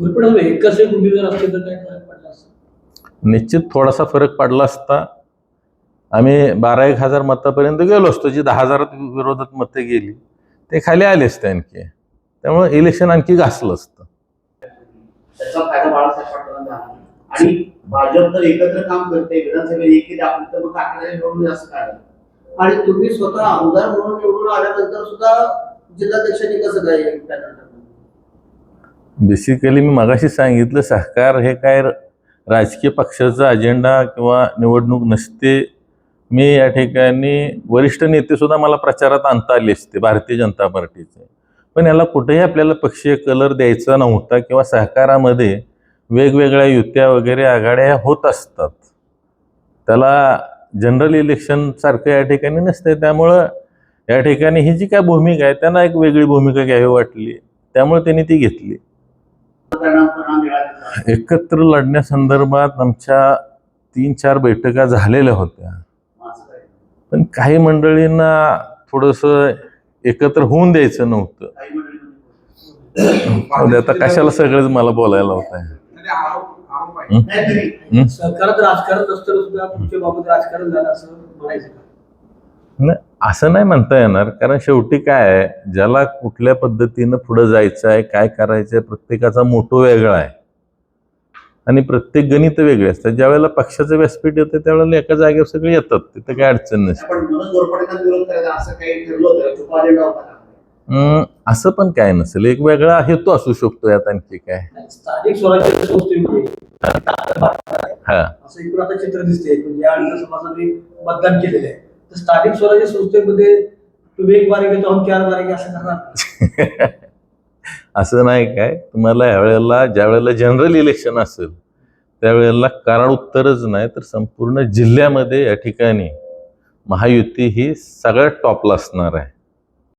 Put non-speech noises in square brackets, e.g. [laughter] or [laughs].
घोरपड एकच एक उमेदवार असते तर काय फरक पडला असता? निश्चित थोडासा फरक पडला असता. आम्ही बारा एक हजार मतापर्यंत गेलो असतो जी दहा हजारात विरोधात मतं गेली ते खाली आले असते आणखी. त्यामुळे इलेक्शन आणखी घासलं असतं. त्याचा फायदा बाळासाहेब पाटलांना झाला आणि भाजप जर एकत्र काम करते तर आणि तुम्ही स्वतः आमदार म्हणून निवडून आल्यानंतर सुद्धा जिल्हाध्यक्षांनी कसं काय बेसिकली मी मगाशी सांगितलं सहकार हे काय राजकीय पक्षाचा अजेंडा किंवा निवडणूक नसते. मी या ठिकाणी वरिष्ठ नेतेसुद्धा मला प्रचारात आणता आले असते भारतीय जनता पार्टीचे. पण याला कुठेही आपल्याला पक्षीय कलर द्यायचा नव्हता किंवा सहकारामध्ये वेगवेगळ्या युत्या वगैरे आघाड्या होत असतात. त्याला जनरल इलेक्शन सारखं या ठिकाणी नसते त्यामुळं या ठिकाणी ही जी काय भूमिका आहे त्यांना एक वेगळी भूमिका घ्यावी वाटली. त्यामुळे त्यांनी ती घेतली. एकत्र लढण्यासंदर्भात आमच्या तीन चार बैठका झालेल्या होत्या. पण काही मंडळींना थोडंसं एकत्र होऊन द्यायचं नव्हतं. दे, आता कशाला सगळंच मला बोलायला होत आहे? राजकारण नसताना सुद्धा तुमच्या बाबत राजकारण झालं असं म्हणायचं नाही, असं नाही म्हणता येणार. कारण शेवटी काय आहे ज्याला कुठल्या पद्धतीनं पुढं जायचं आहे काय करायचं आहे प्रत्येकाचा मोठो वेगळा आहे. आणि प्रत्येक गणित वेगळे असतात. ज्यावेळेला पक्षाचं व्यासपीठ येतं त्यावेळेला एका जागेवर सगळे येतात. तिथं काय अडचण नसते असं पण काय नसेल. एक वेगळा हेतू असू शकतो यात आणखी काय. हा. चित्र दिसते म्हणजे मतदान केलेलं आहे. तर स्थानिक स्वराज्य संस्थेमध्ये तुम्ही एक बारे घेतो आम्ही चार बारे असं करणार. [laughs] असं नाही काय? तुम्हाला यावेळेला ज्या वेळेला जनरल इलेक्शन असेल त्यावेळेला कारण उत्तरच नाही तर संपूर्ण जिल्ह्यामध्ये या ठिकाणी महायुती ही सगळ्यात टॉपला असणार आहे.